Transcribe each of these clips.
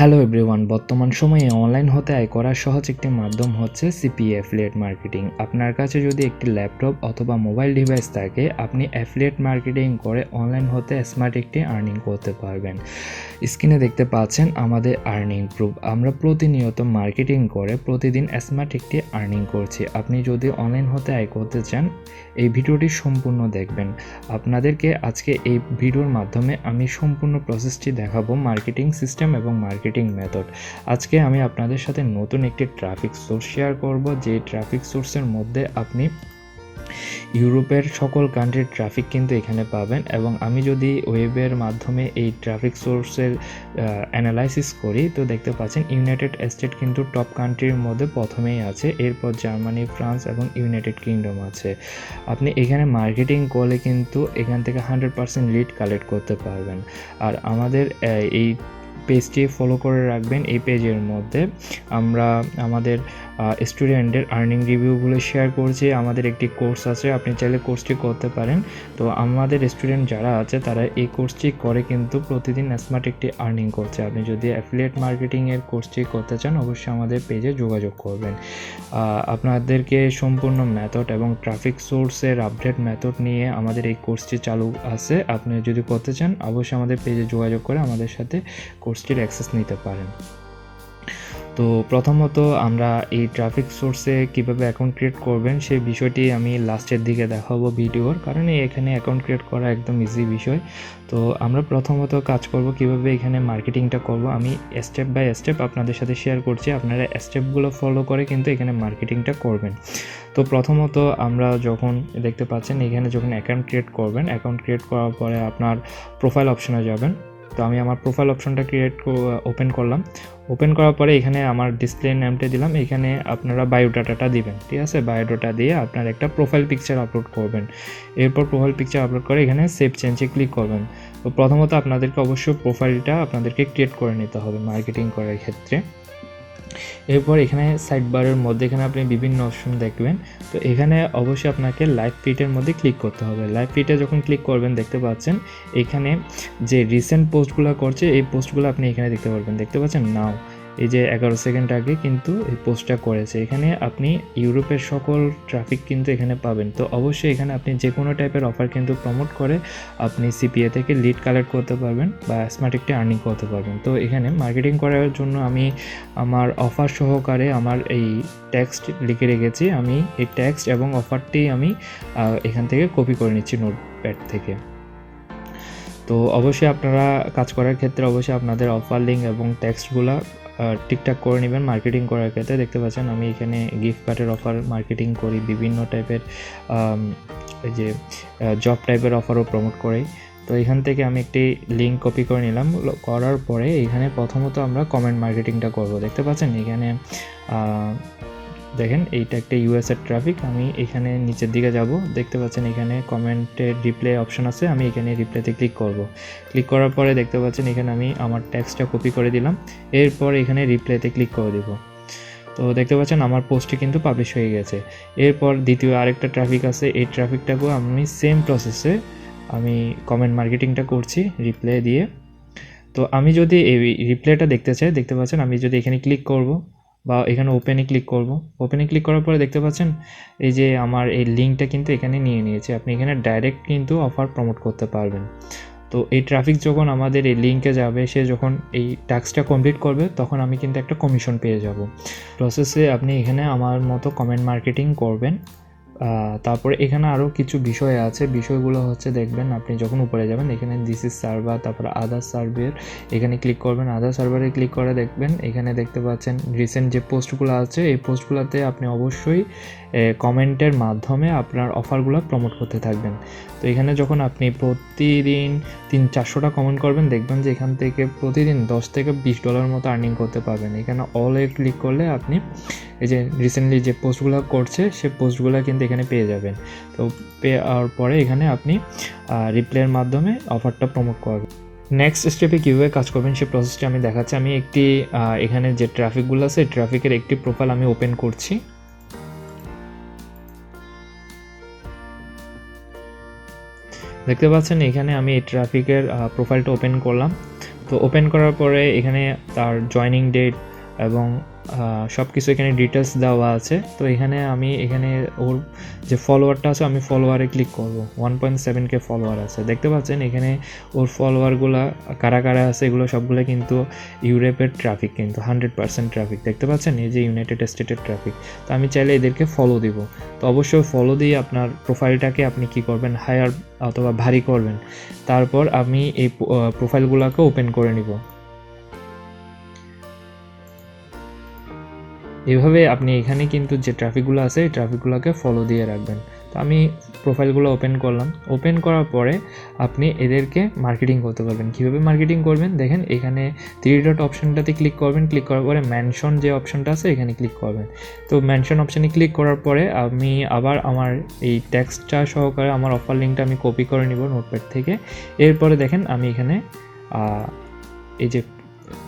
Hello everyone, বর্তমান সময়ে online হতে আয় করার সহজ একটি মাধ্যম হচ্ছে সিপি অ্যাফিলিয়েট মার্কেটিং আপনার কাছে যদি একটি ল্যাপটপ অথবা মোবাইল ডিভাইস থাকে, আপনি অ্যাফিলিয়েট মার্কেটিং করে অনলাইন হতে স্মার্ট একটি আর্নিং করতে পারবেন। স্ক্রিনে দেখতে পাচ্ছেন আমাদের আর্নিং প্রুফ আমরা প্রতিনিয়ত মার্কেটিং করে প্রতিদিন স্মার্ট একটি আর্নিং করছি। আপনি যদি অনলাইন হতে আয় করতে চান, এই ভিডিওটি সম্পূর্ণ দেখবেন। আপনাদেরকে আজকে এই ভিডিওর মাধ্যমে আমি সম্পূর্ণ প্রসেসটি দেখাবো। মার্কেটিং সিস্টেম এবং মার্কেটিং মেথড আজকে আমি আপনাদের সাথে নতুন একটি ট্রাফিক সোর্স শেয়ার করব, যে ট্রাফিক সোর্সের মধ্যে আপনি ইউরোপের সকল কান্ট্রির ট্রাফিক কিন্তু এখানে পাবেন এবং আমি যদি ওয়েবের মাধ্যমে এই ট্রাফিক সোর্সের অ্যানালাইসিস করি, তো দেখতে পাচ্ছেন ইউনাইটেড স্টেট কিন্তু টপ কান্ট্রির মধ্যে প্রথমেই আছে, এরপর জার্মানি ফ্রান্স এবং ইউনাইটেড কিংডম আছে। আপনি এখানে মার্কেটিং করলে কিন্তু এখান থেকে হান্ড্রেড পার্সেন্ট লিড কালেক্ট করতে পারবেন। আর আমাদের এই পেজটি ফলো করে রাখবেন, এই পেজের মধ্যে আমরা আমাদের স্টুডেন্টের আর্নিং রিভিউগুলো শেয়ার করছি, আমাদের একটি কোর্স আছে, আপনি চাইলে কোর্সটি করতে পারেন। তো আমাদের স্টুডেন্ট যারা আছে, তারা এই কোর্সটি করে কিন্তু প্রতিদিন স্মার্ট একটি আর্নিং করছে। আপনি যদি অ্যাফিলিয়েট মার্কেটিংয়ের কোর্সটি করতে চান, অবশ্যই আমাদের পেজে যোগাযোগ করবেন। আপনাদেরকে সম্পূর্ণ মেথড এবং ট্রাফিক সোর্সের আপডেট মেথড নিয়ে আমাদের এই কোর্সটি চালু আছে। আপনি যদি করতে চান, অবশ্যই আমাদের পেজে যোগাযোগ করে আমাদের সাথে কোর্সটির অ্যাক্সেস নিতে পারেন। তো প্রথমত আমরা এই ট্রাফিক সোর্সে কীভাবে অ্যাকাউন্ট ক্রিয়েট করবেন সেই বিষয়টি আমি লাস্টের দিকে দেখাবো ভিডিওর, কারণ এখানে অ্যাকাউন্ট ক্রিয়েট করা একদম ইজি বিষয়। তো আমরা প্রথমত কাজ করব কীভাবে এখানে মার্কেটিংটা করব। আমি স্টেপ বাই স্টেপ আপনাদের সাথে শেয়ার করছি, আপনারা স্টেপগুলো ফলো করে কিন্তু এখানে মার্কেটিংটা করবেন। তো প্রথমত আমরা যখন দেখতে পাচ্ছেন, এখানে যখন অ্যাকাউন্ট ক্রিয়েট করবেন অ্যাকাউন্ট ক্রিয়েট করার পরে আপনার প্রোফাইল অপশনে যাবেন। তো আমি আমার প্রোফাইল অপশনটা ক্রিয়েট ওপেন করলাম। ওপেন করার পরে এখানে আমার ডিসপ্লে নামটা দিলাম। এখানে আপনারা বায়োডাটাটা দিবেন, ঠিক আছে? বায়োডাটা দিয়ে আপনার একটা প্রোফাইল পিকচার আপলোড করবেন। এরপর প্রোফাইল পিকচার আপলোড করে এখানে সেভ চেঞ্জে ক্লিক করবেন। তো প্রথমত আপনাদেরকে অবশ্যই প্রোফাইলটা আপনাদেরকে ক্রিয়েট করে নিতে হবে মার্কেটিং করার ক্ষেত্রে। এরপর এখানে সাইড বারের মধ্যে এখানে আপনি বিভিন্ন অপশন দেখবেন। তো এখানে অবশ্যই আপনাকে লাইভ ফিটের মধ্যে ক্লিক করতে হবে। লাইভ ফিটে যখন ক্লিক করবেন, দেখতে পাচ্ছেন এখানে যে রিসেন্ট পোস্টগুলো করছে, এই পোস্টগুলো আপনি এখানে দেখতে পারবেন। দেখতে পাচ্ছেন? নাও এই যে এগারো সেকেন্ড আগে কিন্তু এই পোস্টটা করেছে। এখানে আপনি ইউরোপের সকল ট্রাফিক কিন্তু এখানে পাবেন। তো অবশ্যই এখানে আপনি যে কোনো টাইপের অফার কিন্তু প্রমোট করে আপনি সিপিএ থেকে লিড কালেক্ট করতে পারবেন বা স্মার্ট একটি আর্নিং করতে পারবেন। তো এখানে মার্কেটিং করার জন্য আমি আমার অফার সহকারে আমার এই টেক্সট লিখে রেখেছি। আমি এই টেক্সট এবং অফারটি আমি এখান থেকে কপি করে নিচ্ছি নোটপ্যাড থেকে। তো অবশ্যই আপনারা কাজ করার ক্ষেত্রে অবশ্যই আপনাদের অফার লিঙ্ক এবং টেক্সটগুলো ঠিকঠাক করে নেবেন মার্কেটিং করার ক্ষেত্রে দেখতে পাচ্ছেন আমি এখানে গিফট কার্ডের অফার মার্কেটিং করি, বিভিন্ন টাইপের যে জব টাইপের অফারও প্রমোট করি। তো এখান থেকে আমি একটি লিঙ্ক কপি করে নিলাম। করার পরে এখানে প্রথমত আমরা কমেন্ট মার্কেটিংটা করব। দেখতে পাচ্ছেন এখানে দেখেন, এইটা একটা ইউএসএর ট্রাফিক আমি এখানে নিচের দিকে যাব। দেখতে পাচ্ছেন এখানে কমেন্টের রিপ্লে অপশন আছে, আমি এখানে রিপ্লেতে ক্লিক করব। ক্লিক করার পরে দেখতে পাচ্ছেন এখানে আমি আমার ট্যাক্সটা কপি করে দিলাম, এরপর এখানে রিপ্লেতে ক্লিক করে দিব। তো দেখতে পাচ্ছেন আমার পোস্টটি কিন্তু পাবলিশ হয়ে গেছে। এরপর দ্বিতীয় আরেকটা ট্রাফিক আছে, এই ট্রাফিকটাকেও আমি সেম প্রসেসে আমি কমেন্ট মার্কেটিংটা করছি রিপ্লে দিয়ে। তো আমি যদি এই রিপ্লেটা দেখতে চাই, দেখতে পাচ্ছেন আমি যদি এখানে ক্লিক করব বা এখানে ওপেনে ক্লিক করব। ওপেনে ক্লিক করার পরে দেখতে পাচ্ছেন, এই যে আমার এই লিঙ্কটা কিন্তু এখানে নিয়ে নিয়েছে। আপনি এখানে ডাইরেক্ট কিন্তু অফার প্রমোট করতে পারবেন। তো এই ট্রাফিক যখন আমাদের এই লিঙ্কে যাবে, সে যখন এই টাস্কটা কমপ্লিট করবে, তখন আমি কিন্তু একটা কমিশন পেয়ে যাব। প্রসেসে আপনি এখানে আমার মতো কমেন্ট মার্কেটিং করবেন। তারপরে এখানে আরও কিছু বিষয় আছে। বিষয়গুলো হচ্ছে দেখবেন, আপনি যখন উপরে যাবেন, এখানে দিস ইজ সার্ভার তারপর আদার সার্ভার এখানে ক্লিক করবেন। আদার সার্ভারে ক্লিক করে দেখবেন, এখানে দেখতে পাচ্ছেন রিসেন্ট যে পোস্টগুলো আছে, এই পোস্টগুলোতে আপনি অবশ্যই কমেন্টের মাধ্যমে আপনার অফারগুলো প্রমোট করতে থাকবেন। তো এখানে যখন আপনি প্রতিদিন তিন চারশোটা কমেন্ট করবেন, দেখবেন যে এখান থেকে প্রতিদিন দশ থেকে বিশ ডলার মতো আর্নিং করতে পারবেন। এখানে অল এ ক্লিক করলে আপনি এই যে রিসেন্টলি যে পোস্টগুলো করছে, সে পোস্টগুলো কিন্তু এখানে পেয়ে যাবেন। তো পেয়ে পরে এখানে আপনি রিপ্লাইয়ের মাধ্যমে অফারটা প্রমোট করবেন। নেক্সট স্টেপে কীভাবে কাজ করবেন সেই প্রসেসটা আমি দেখাচ্ছি। আমি একটি এখানে যে ট্রাফিকগুলো আছে ট্রাফিকের একটি প্রোফাইল আমি ওপেন করছি। দেখতে পাচ্ছেন, এখানে আমি এই ট্রাফিকের প্রোফাইলটা ওপেন করলাম। তো ওপেন করার পরে এখানে তার জয়নিং ডেট এবং সব কিছু এখানে ডিটেলস দেওয়া আছে। তো এখানে আমি, এখানে ওর যে ফলোয়ারটা আছে, আমি ফলোয়ারে ক্লিক করব। One point seven K follower আছে। দেখতে পাচ্ছেন, এখানে ওর ফলোয়ারগুলো কারা কারা আছে, এগুলো সবগুলো কিন্তু ইউরোপের ট্রাফিক কিন্তু হান্ড্রেড পার্সেন্ট ট্রাফিক দেখতে পাচ্ছেন, এই যে ইউনাইটেড স্টেটের ট্রাফিক তো আমি চাইলে এদেরকে ফলো দিব। তো অবশ্যই ফলো দিয়ে আপনার প্রোফাইলটাকে আপনি কি করবেন হায়ার অথবা ভারী করবেন। তারপর আমি এই প্রোফাইলগুলোকে ওপেন করে নিব। এভাবে আপনি এখানে কিন্তু যে ট্রাফিকগুলো আছে, এই ট্রাফিকগুলোকে ফলো দিয়ে রাখবেন। তো আমি প্রোফাইলগুলো ওপেন করলাম। ওপেন করার পরে আপনি এদেরকে মার্কেটিং করতে পারবেন। কীভাবে মার্কেটিং করবেন? দেখেন, এখানে থ্রি ডট অপশনটাতে ক্লিক করবেন। ক্লিক করার পরে ম্যানশন যে অপশনটা আছে, এখানে ক্লিক করবেন। তো ম্যানশন অপশানে ক্লিক করার পরে আমি আবার আমার এই ট্যাক্সটা সহকারে, আমার অফার লিঙ্কটা আমি কপি করে নিব নোটপ্যাড থেকে। এরপরে দেখেন, আমি এখানে এই যে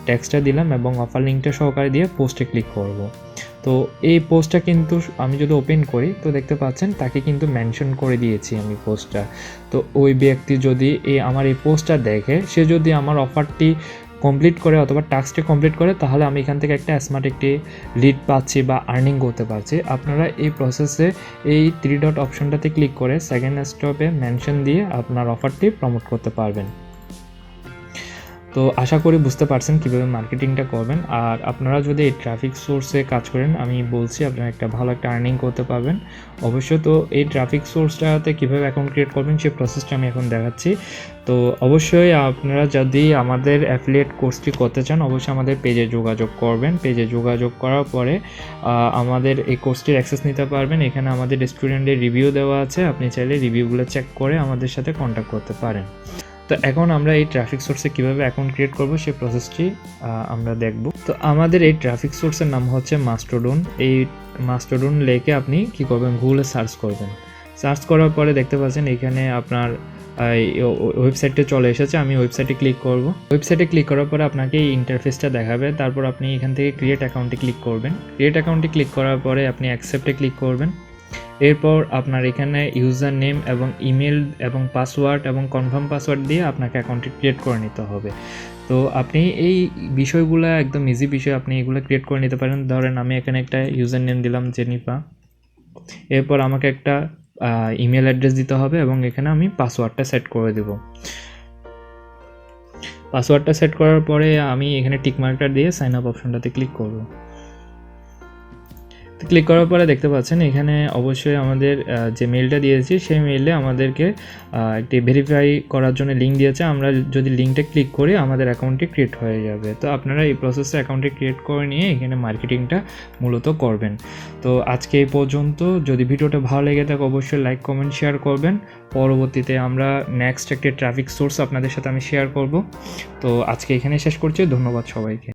ট্যাক্সটা দিলাম এবং অফার লিঙ্কটা সহকারে দিয়ে পোস্টে ক্লিক করব। তো এই পোস্টটা কিন্তু আমি যদি ওপেন করি, তো দেখতে পাচ্ছেন তাকে কিন্তু মেনশন করে দিয়েছি আমি পোস্টটা তো ওই ব্যক্তি যদি এই আমার এই পোস্টটা দেখে, সে যদি আমার অফারটি কমপ্লিট করে অথবা টাস্কটি কমপ্লিট করে, তাহলে আমি এখান থেকে একটা স্মার্ট একটি লিড পাচ্ছি বা আর্নিং করতে পারছি। আপনারা এই প্রসেসে এই থ্রি ডট অপশনটাতে ক্লিক করে সেকেন্ড স্টপে মেনশন দিয়ে আপনার অফারটি প্রমোট করতে পারবেন। তো আশা করি বুঝতে পারছেন কীভাবে মার্কেটিংটা করবেন। আর আপনারা যদি এই ট্রাফিক সোর্সে কাজ করেন, আমি বলছি আপনারা একটা ভালো একটা আর্নিং করতে পারবেন। অবশ্যই তো এই ট্রাফিক সোর্সটাতে কীভাবে অ্যাকাউন্ট ক্রিয়েট করবেন, সেই প্রসেসটা আমি এখন দেখাচ্ছি। তো অবশ্যই আপনারা যদি আমাদের অ্যাফিলিয়েট কোর্সটি করতে চান, অবশ্যই আমাদের পেজে যোগাযোগ করবেন। পেজে যোগাযোগ করার পরে আমাদের এই কোর্সটির অ্যাক্সেস নিতে পারবেন। এখানে আমাদের স্টুডেন্টের রিভিউ দেওয়া আছে। আপনি চাইলে রিভিউগুলো চেক করে আমাদের সাথে কন্ট্যাক্ট করতে পারেন। তো এখন আমরা এই ট্রাফিক সোর্সে কীভাবে অ্যাকাউন্ট ক্রিয়েট করব সেই প্রসেসটি আমরা দেখব। তো আমাদের এই ট্রাফিক সোর্সের নাম হচ্ছে মাস্টোডন এই মাস্টোডন লেকে আপনি কি করবেন? গুগলে সার্চ করবেন। সার্চ করার পরে দেখতে পাচ্ছেন এখানে আপনার ওয়েবসাইটটা চলে এসেছে। আমি ওয়েবসাইটে ক্লিক করব। ওয়েবসাইটে ক্লিক করার পরে আপনাকে এই ইন্টারফেসটা দেখাবে। তারপর আপনি এখান থেকে ক্রিয়েট অ্যাকাউন্টে ক্লিক করবেন। ক্রিয়েট অ্যাকাউন্টে ক্লিক করার পরে আপনি অ্যাকসেপ্টে ক্লিক করবেন। এরপর আপনার এখানে ইউজার নেম এবং ইমেল এবং পাসওয়ার্ড এবং কনফার্ম পাসওয়ার্ড দিয়ে আপনাকে অ্যাকাউন্টটি ক্রিয়েট করে নিতে হবে। তো আপনি এই বিষয়গুলো একদম ইজি বিষয়, আপনি এগুলো ক্রিয়েট করে নিতে পারেন। ধরেন আমি এখানে একটা ইউজার নেম দিলাম, জেনিফা। এরপর আমাকে একটা ইমেল অ্যাড্রেস দিতে হবে এবং এখানে আমি পাসওয়ার্ডটা সেট করে দেব। পাসওয়ার্ডটা সেট করার পরে আমি এখানে টিক মার্কটা দিয়ে সাইন আপ অপশনটাতে ক্লিক করব। ক্লিক করার পরে দেখতে পাচ্ছেন, এখানে অবশ্যই আমাদের যে মেলটা দিয়েছি, সেই মেইলে আমাদেরকে একটি ভেরিফাই করার জন্য লিঙ্ক দিয়েছে। আমরা যদি লিঙ্কটা ক্লিক করি, আমাদের অ্যাকাউন্টটি ক্রিয়েট হয়ে যাবে। তো আপনারা এই প্রসেসে অ্যাকাউন্টটি ক্রিয়েট করে নিয়ে এখানে মার্কেটিংটা মূলত করবেন। তো আজকে এই পর্যন্ত। যদি ভিডিওটা ভালো লেগে থাকে, অবশ্যই লাইক কমেন্ট শেয়ার করবেন। পরবর্তীতে আমরা নেক্সট একটি ট্রাফিক সোর্স আপনাদের সাথে আমি শেয়ার করব। তো আজকে এখানে শেষ করছি। ধন্যবাদ সবাইকে।